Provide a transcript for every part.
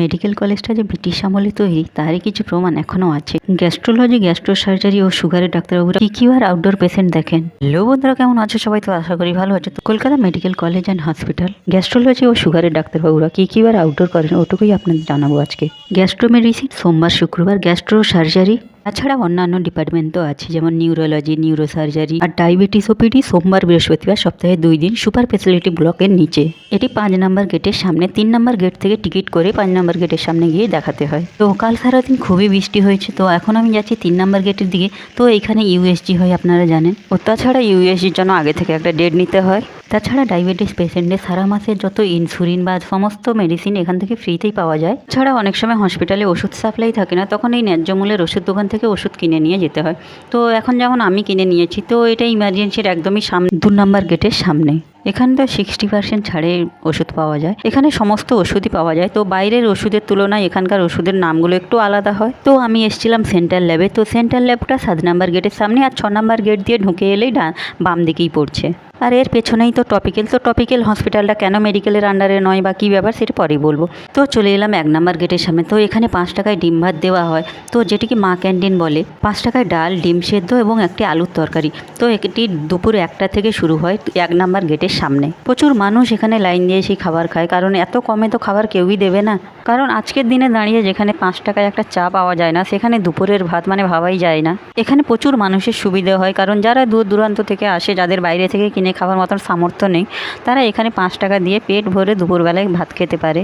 Medical কলেজটা যে British আমলে তৈরি, তারই কিছু প্রমাণ এখনও আছে। গ্যাস্ট্রোলজি গ্যাস্ট্রো সার্জারি ও সুগারের ডাক্তারবাবুরা কি কিউ আর আউটডোর পেশেন্ট দেখেন? হ্যালো বন্ধুরা, কেমন আছো সবাই? তো আশা করি ভালো আছে। তো Kolkata medical college and hospital, gastrology ও সুগারের ডাক্তারবাবুরা কি কিউ আর আউটডোর করেন ওটুকুই আপনাদের জানাব আজকে। গ্যাস্ট্রো মেডিসিন সোমবার, শুক্রবার গ্যাস্ট্রো সার্জারি তাছাড়া অন্যান্য ডিপার্টমেন্ট তো আছে, যেমন নিউরোলজি নিউরো সার্জারি আর ডায়াবেটিস ওপিডি সোমবার বৃহস্পতিবার সপ্তাহে দুই দিন সুপার ফেসিলিটি ব্লকের নিচে। এটি পাঁচ নম্বর গেটের সামনে, তিন নম্বর গেট থেকে টিকিট করে পাঁচ নম্বর গেটের সামনে গিয়ে দেখাতে হয়। তো কাল সারাদিন খুবই বৃষ্টি হয়েছে, তো এখন আমি যাচ্ছি তিন নম্বর গেটের দিকে। তো এইখানে ইউএসজি হয়, আপনারা জানেন। ও তাছাড়া ইউএসজির জন্য আগে থেকে একটা ডেট নিতে হয়। তাছাড়া ডায়াবেটিস পেশেন্টদের সারা মাসের যত ইনসুলিন বা সমস্ত মেডিসিন এখান থেকে ফ্রিতেই পাওয়া যায়। ছাড়া অনেক সময় হসপিটালে ওষুধ সাপ্লাই থাকে না, তখন এই ন্যায্য মূল্যের ওষুধ দোকান থেকে ওষুধ কিনে নিয়ে যেতে হয়। তো এখন যেমন আমি কিনে নিয়েছি, তো এটা ইমার্জেন্সির একদমই সামনে দু নম্বর গেটের সামনে। এখানে তো সিক্সটি পার্সেন্ট ছাড়ে ওষুধ পাওয়া যায়। এখানে সমস্ত ওষুধই পাওয়া যায়। তো বাইরের ওষুধের তুলনায় এখানকার ওষুধের নামগুলো একটু আলাদা হয়। তো আমি এসেছিলাম সেন্ট্রাল ল্যাবে তো সেন্ট্রাল ল্যাবটা সাত নম্বর গেটের সামনে আর ছ নম্বর গেট দিয়ে ঢুকে এলেই ডা বাম দিকেই পড়ছে। আর এর পেছনেই তো টপিক্যাল তো টপিক্যাল হসপিটালটা কেন মেডিকেলের আন্ডারে নয় বা কী ব্যাপার সেটা পরেই বলব। তো চলে এলাম এক নম্বর গেটের সামনে। তো এখানে পাঁচ টাকায় ডিম ভাত দেওয়া হয়। তো যেটিকে মা ক্যান্টিন বলে, পাঁচ টাকায় ডাল, ডিম সেদ্ধ এবং একটি আলুর তরকারি। তো এটি দুপুর একটা থেকে শুরু হয় এক নম্বর গেটের সামনে। প্রচুর মানুষ এখানে লাইন দিয়ে সেই খাবার খায়। কারণ এত কমে তো খাবার কেউই দেবে না। কারণ আজকের দিনে দাঁড়িয়ে যেখানে পাঁচ টাকায় একটা চা পাওয়া যায় না, সেখানে দুপুরের ভাত মানে ভাবাই যায় না। এখানে প্রচুর মানুষের সুবিধে হয়, কারণ যারা দূর দূরান্ত থেকে আসে, যাদের বাইরে থেকে কিনে খাবার মতন সামর্থ্য নেই, তারা এখানে পাঁচ টাকা দিয়ে পেট ভরে দুপুরবেলায় ভাত খেতে পারে।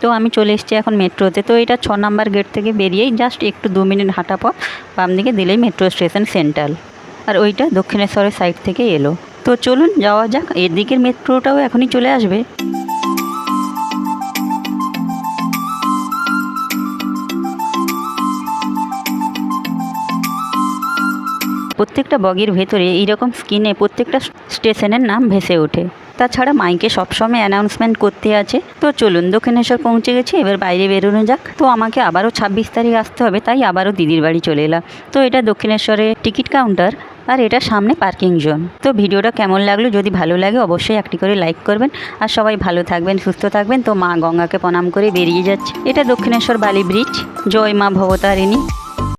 তো আমি চলে এসেছি এখন মেট্রোতে, তো এটা ছ নাম্বার গেট থেকে বেরিয়েই জাস্ট একটু দু মিনিট হাঁটা পর বাম দিকে দিলেই মেট্রো স্টেশন সেন্ট্রাল। আর ওইটা দক্ষিণেশ্বরের সাইড থেকে এলো। তো চলুন যাওয়া যাক, এদিকের মেট্রোটাও এখনই চলে আসবে। প্রত্যেকটা বগির ভেতরে এইরকম স্ক্রিনে প্রত্যেকটা স্টেশনের নাম ভেসে ওঠে। তাছাড়া মাইকে সবসময় অ্যানাউন্সমেন্ট করতে আছে। তো চলুন, দক্ষিণেশ্বর পৌঁছে গেছি, এবার বাইরে বেরোনো যাক। তো আমাকে আবারও ছাব্বিশ তারিখ আসতে হবে, তাই আবারও দিদির বাড়ি চলে এলাম। তো এটা দক্ষিণেশ্বরের টিকিট কাউন্টার আর এটা সামনে পার্কিং জোন তো ভিডিওটা কেমন লাগল, যদি ভালো লাগে অবশ্যই একটি করে লাইক করবেন। আর সবাই ভালো থাকবেন, সুস্থ থাকবেন। তো মা গঙ্গাকে প্রণাম করে বেরিয়ে যাচ্ছে। এটা দক্ষিণেশ্বর বালি ব্রিজ জয় মা ভবতারিণী।